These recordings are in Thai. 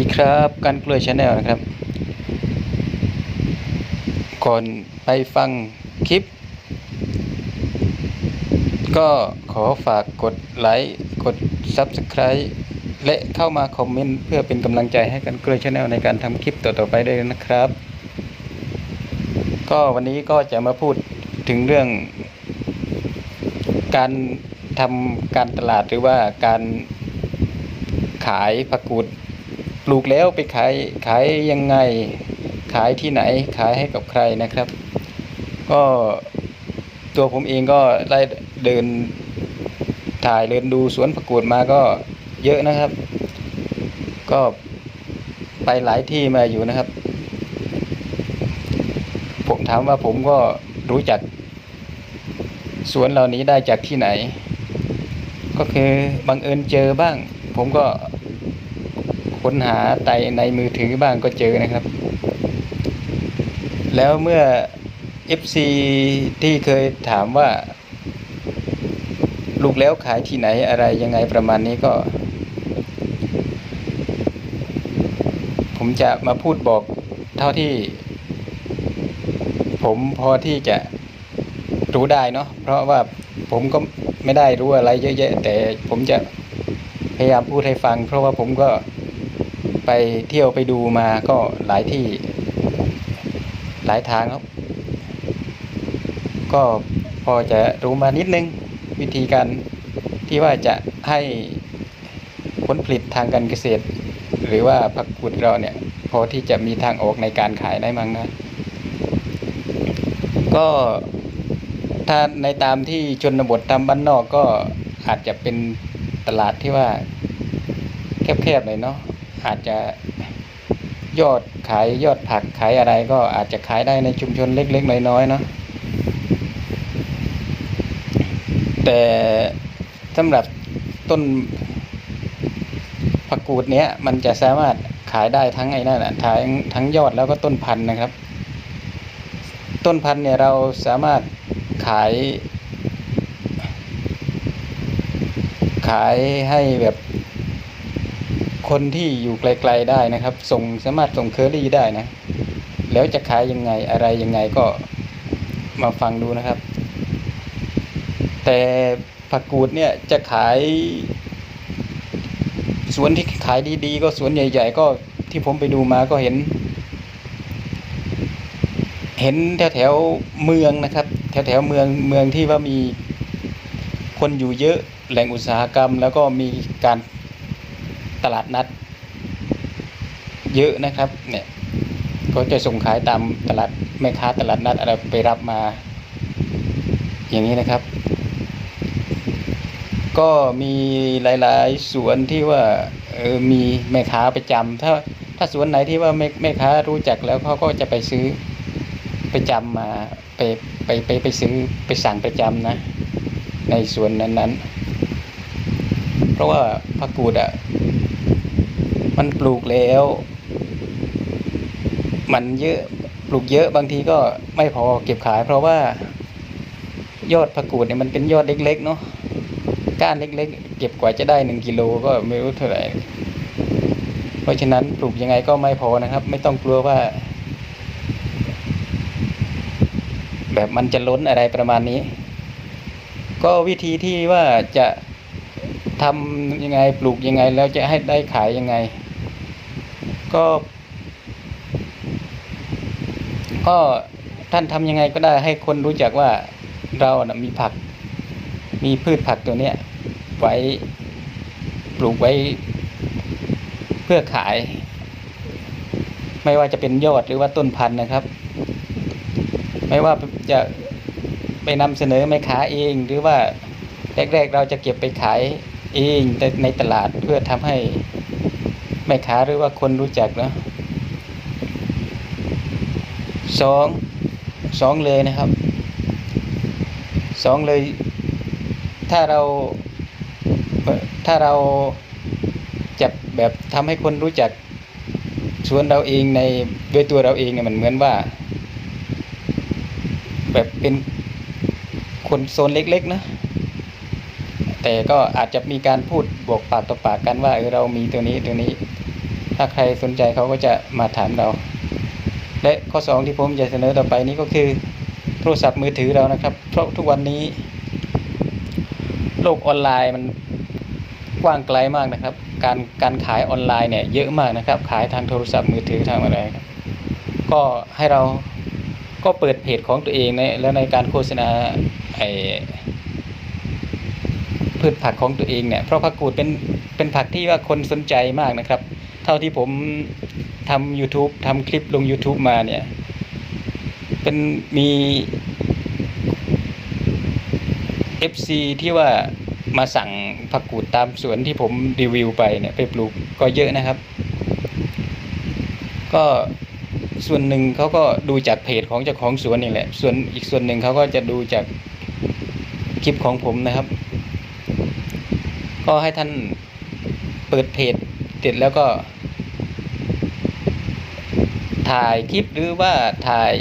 ดีครับกันกล้วยชาแนลนะครับ ก่อนไปฟังคลิป ก็ขอฝากกดไลค์กด Subscribe และเข้ามาคอมเมนต์เพื่อเป็นกำลังใจให้กันกล้วยชาแนลในการทำคลิปต่อๆไปด้วยนะครับ ก็วันนี้ก็จะมาพูดถึงเรื่อง การทำการตลาดหรือว่าการขายผักกูด ปลูกแล้วไปขายขายยังไงขายที่ไหนขายให้กับใครนะครับ ก็ตัวผมเองก็ได้เดินถ่ายเดินดูสวนผักกูดมาก็เยอะนะครับ ก็ไปหลายที่มาอยู่นะครับ ผมถามว่าผมก็รู้จักสวนเหล่านี้ได้จากที่ไหน ก็คือบังเอิญเจอบ้าง ผมก็ ค้นหาไตในมือถือบ้างก็เจอนะครับ แล้วเมื่อ FC ที่เคยถามว่า ลูกแล้วขายที่ไหนอะไรยังไงประมาณนี้ก็ ผมจะมาพูดบอกเท่าที่ ผมพอที่จะรู้ได้เนาะเพราะว่าผมก็ไม่ได้รู้อะไรเยอะแยะ แต่ผมจะพยายามพูดให้ฟัง เพราะว่าผมก็ ไปเที่ยวไปดูมาก็หลายที่ หลายทางครับ ก็พอจะรู้มานิดนึงวิธีการที่ว่าจะให้ผลผลิตทางการเกษตร หรือว่าผักกูดเราเนี่ย พอที่จะมีทางออกในการขายได้มั้งนะ ก็ถ้าในตามที่ชนบทตามบ้านนอกก็อาจจะเป็นตลาดที่ว่าแคบๆหน่อยเนาะ อาจจะยอดขายยอดผักขายอะไรก็อาจจะขายได้ในชุมชนเล็กๆ น้อยๆเนาะแต่สำหรับต้นผักกูดเนี้ยมันจะสามารถขายได้ทั้งไอ้นั่นแหะทั้งทั้งยอดแล้วก็ต้นพันธุ์นะครับ ต้นพันธุ์เนี่ยเราสามารถขาย ขายให้แบบ คนที่อยู่ไกลๆได้นะครับ ส่งสามารถส่งเคอรี่ได้นะ แล้วจะขายยังไงอะไรยังไงก็มาฟังดูนะครับ แต่ผักกูดเนี่ยจะขาย สวนที่ขายดีๆ ก็สวนใหญ่ ๆ ก็ที่ผมไปดูมาก็เห็น เห็นแถวแถวๆเมืองนะครับ แถวแถวๆเมืองเมืองที่ว่ามีคนอยู่เยอะแหล่งอุตสาหกรรม แล้วก็มีการ ตลาดนัด เยอะนะครับ เนี่ยก็จะส่งขายตามตลาดแม่ค้าตลาดนัดอะไรไปรับมา อย่างนี้นะครับ ก็มีหลาย ๆ สวนที่ว่าเออมีแม่ค้าประจำถ้าถ้าสวนไหนที่ว่าแม่แม่ค้ารู้จักแล้วเขาก็จะไปซื้อประจำมาไปไปไปไปซื้อไปสั่งประจำนะ ในสวนนั้นๆ เพราะว่าผักกูดอะ มันปลูกแล้ว มันเยอะปลูกเยอะบางทีก็ไม่พอเก็บขาย เพราะว่า ยอดผักกูดเนี่ยมันเป็นยอดเล็ก ๆ เนาะก้านเล็ก ๆ เก็บกว่าจะได้หนึ่งกิโลก็ไม่รู้เท่าไหร่เพราะฉะนั้นปลูกยังไงก็ไม่พอนะครับ ไม่ต้องกลัวว่า แบบมันจะล้นอะไรประมาณนี้ ก็วิธีที่ว่าจะทำยังไงปลูกยังไงแล้วจะให้ได้ขายยังไง ก็ ก็ท่านทำยังไงก็ได้ให้คนรู้จักว่าเรานะมีผัก มีพืชผักตัวเนี้ยไว้ปลูกไว้เพื่อขาย ไม่ว่าจะเป็นยอดหรือว่าต้นพันธุ์นะครับ ไม่ว่าจะไปนำเสนอแม่ค้าเอง หรือว่าแรกๆเราจะเก็บไปขายเองในตลาดเพื่อทำให้ แม่ค้าหรือว่าคนรู้จักเนาะสองสองเลยนะครับสองเลย ถ้าเรา ถ้าเราจะแบบทำให้คนรู้จักสวนเราเองในด้วยตัวเราเองเนี่ยมันเหมือนว่า แบบเป็นคนโซนเล็กๆนะแต่ก็อาจจะมีการพูดบอกปากต่อปากกันว่าเออเรามีตัวนี้ตัวนี้ ถ้าใครสนใจเขาก็จะมาถามเรา และข้อสองที่ผมจะเสนอต่อไปนี้ก็คือโทรศัพท์มือถือเรานะครับ เพราะทุกวันนี้ โลกออนไลน์มันกว้างไกลมากนะครับ การการขายออนไลน์เนี่ยเยอะมากนะครับ ขายทางโทรศัพท์มือถือทางอะไรครับก็ให้เราก็เปิดเพจของตัวเองในแล้วในการโฆษณาไอพืชผักของตัวเองเนี่ยเพราะผักกูดเป็นเป็นผักที่ว่าคนสนใจมากนะครับ เท่าที่ผมทำ YouTube ทำคลิปลง YouTube มาเนี่ย เป็นมี FC ที่ว่ามาสั่งผักกูดตามสวนที่ผมรีวิวไปเนี่ยไปปลูกก็เยอะนะครับ ก็ส่วนหนึ่งเขาก็ดูจากเพจของเจ้าของสวนนี่แหละ ส่วนอีกส่วนหนึ่งเขาก็จะดูจากคลิปของผมนะครับ ก็ให้ท่านเปิดเพจเสร็จแล้วก็ ถ่ายคลิปหรือว่าถ่าย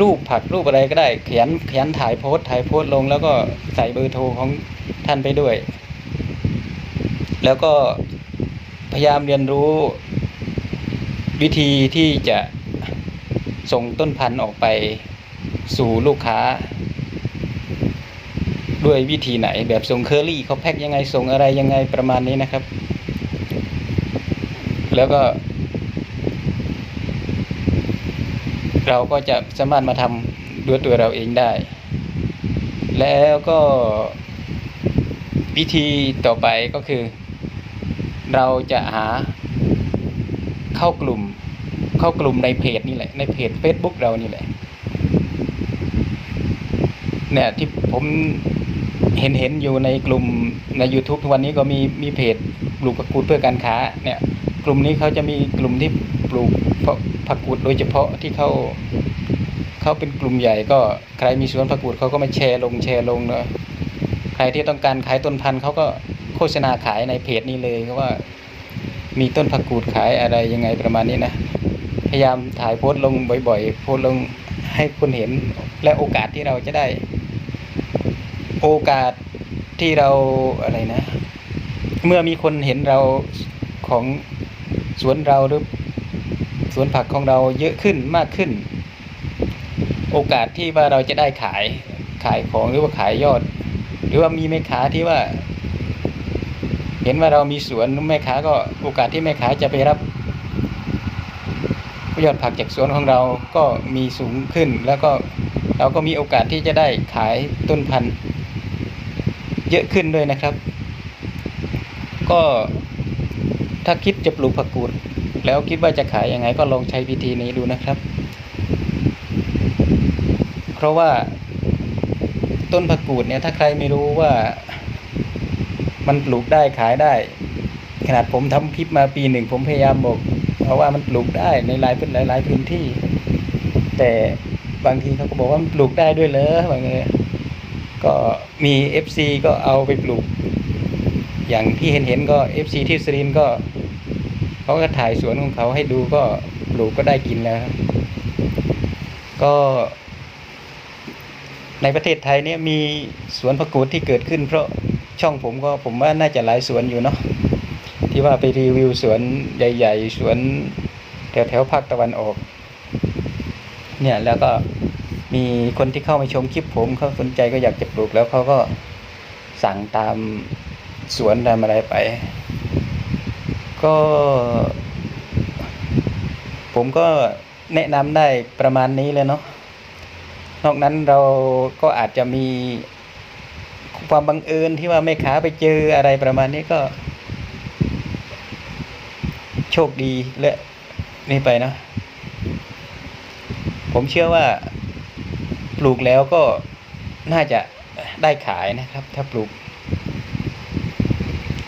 รูปผักรูปอะไรก็ได้เขียนเขียนถ่ายโพสถ่ายโพสลง แล้วก็ใส่เบอร์โทรของท่านไปด้วย แล้วก็พยายามเรียนรู้วิธีที่จะส่งต้นพันธุ์ออกไปสู่ลูกค้า ด้วยวิธีไหนแบบส่งเคอรี่เขาแพ็คยังไงส่งอะไรยังไงประมาณนี้นะครับ แล้วก็ เราก็จะสามารถมาทำด้วยตัวเราเองได้ แล้วก็วิธีต่อไปก็คือ เราจะหาเข้ากลุ่ม เข้ากลุ่มในเพจนี่แหละ ในเพจ Facebook เรานี่แหละ เนี่ยที่ผมเห็นเห็นอยู่ในกลุ่มใน YouTube ทุกวันนี้ก็มีมีเพจปลูกผักกูดเพื่อการค้าเนี่ย กลุ่มนี้เขาจะมีกลุ่มที่ปลูกผักกูดโดยเฉพาะที่เขาเขาเป็นกลุ่มใหญ่ก็ใครมีสวนผักกูดเขาก็มาแชร์ลงแชร์ลงเนาะใครที่ต้องการขายต้นพันธุ์เขาก็โฆษณาขายในเพจนี้เลยว่ามีต้นผักกูดขายอะไรยังไงประมาณนี้นะพยายามถ่ายโพสต์ลงบ่อยๆ โพสต์ลงให้คนเห็นและโอกาสที่เราจะได้ โอกาสที่เราอะไรนะ เมื่อมีคนเห็นเราของ สวนเราหรือสวนผักของเราเยอะขึ้นมากขึ้น โอกาสที่ว่าเราจะได้ขายขายของหรือว่าขายยอด หรือว่ามีแม่ค้าที่ว่า เห็นว่าเรามีสวนแม่ค้าก็โอกาสที่แม่ค้าจะไปรับยอดผักจากสวนของเราก็มีสูงขึ้น แล้วก็เราก็มีโอกาสที่จะได้ขายต้นพันธุ์ เยอะขึ้นด้วยนะครับ ก็ ถ้าคิดจะปลูกผักกูด แล้วคิดว่าจะขายยังไงก็ลองใช้วิธีนี้ดูนะครับ เพราะว่าต้นผักกูดเนี่ยถ้าใครไม่รู้ว่ามันปลูกได้ขายได้ ขนาดผมทำคลิปมาปีหนึ่งผมพยายามบอกเพราะว่ามันปลูกได้ในหลายพื้นหลายหลายพื้นที่ แต่บางทีเขาก็บอกว่ามันปลูกได้ด้วยเหรอบางทีก็มี FC ก็เอาไปปลูก อย่างที่เห็นเห็นก็ FC ที่สรินก็เขาก็ถ่ายสวนของเขาให้ดูก็ปลูกก็ได้กินแล้วก็ ในประเทศไทยเนี่ยมีสวนผักกูดที่เกิดขึ้น เพราะช่องผมก็ผมว่าน่าจะหลายสวนอยู่เนาะที่ว่าไปรีวิวสวนใหญ่ ๆ สวนแถวแถวๆภาคตะวันออก เนี่ยแล้วก็มีคนที่เข้ามาชมคลิปผมเขาสนใจก็อยากจะปลูกแล้วเขาก็สั่งตาม สวนตามอะไรไป ก็ ผมก็แนะนำได้ประมาณนี้เลยเนาะนอกนั้นเราก็อาจจะมีความบังเอิญที่ว่าแม่ค้าไปเจออะไรประมาณนี้ก็ โชคดีและนี่ไปเนาะผมเชื่อว่า ปลูกแล้วก็น่าจะได้ขายนะครับ ถ้าปลูก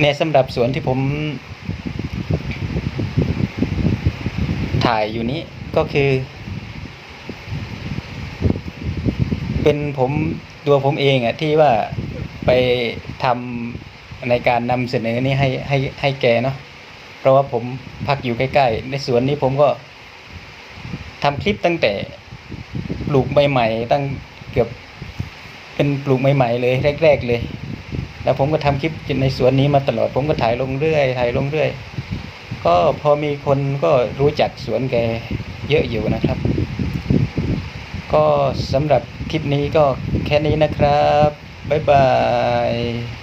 เนี่ยสำหรับสวนที่ผม ถ่ายอยู่นี้ก็คือ เป็นผมตัวผมเองอะที่ว่าไปทำในการนำเสนอนี่ให้ให้ให้แกเนาะเพราะว่าผมพักอยู่ใกล้ๆ ในสวนนี้ผมก็ทำคลิปตั้งแต่ปลูกใหม่ๆตั้งเกือบเป็นปลูกใหม่ๆเลยแรก ๆ เลย แล้วผมก็ทำคลิปในสวนนี้มาตลอด ผมก็ถ่ายลงเรื่อยถ่ายลงเรื่อยก็พอมีคนก็รู้จักสวนแกเยอะอยู่นะครับ ก็สำหรับคลิปนี้ก็แค่นี้นะครับ บ๊ายบาย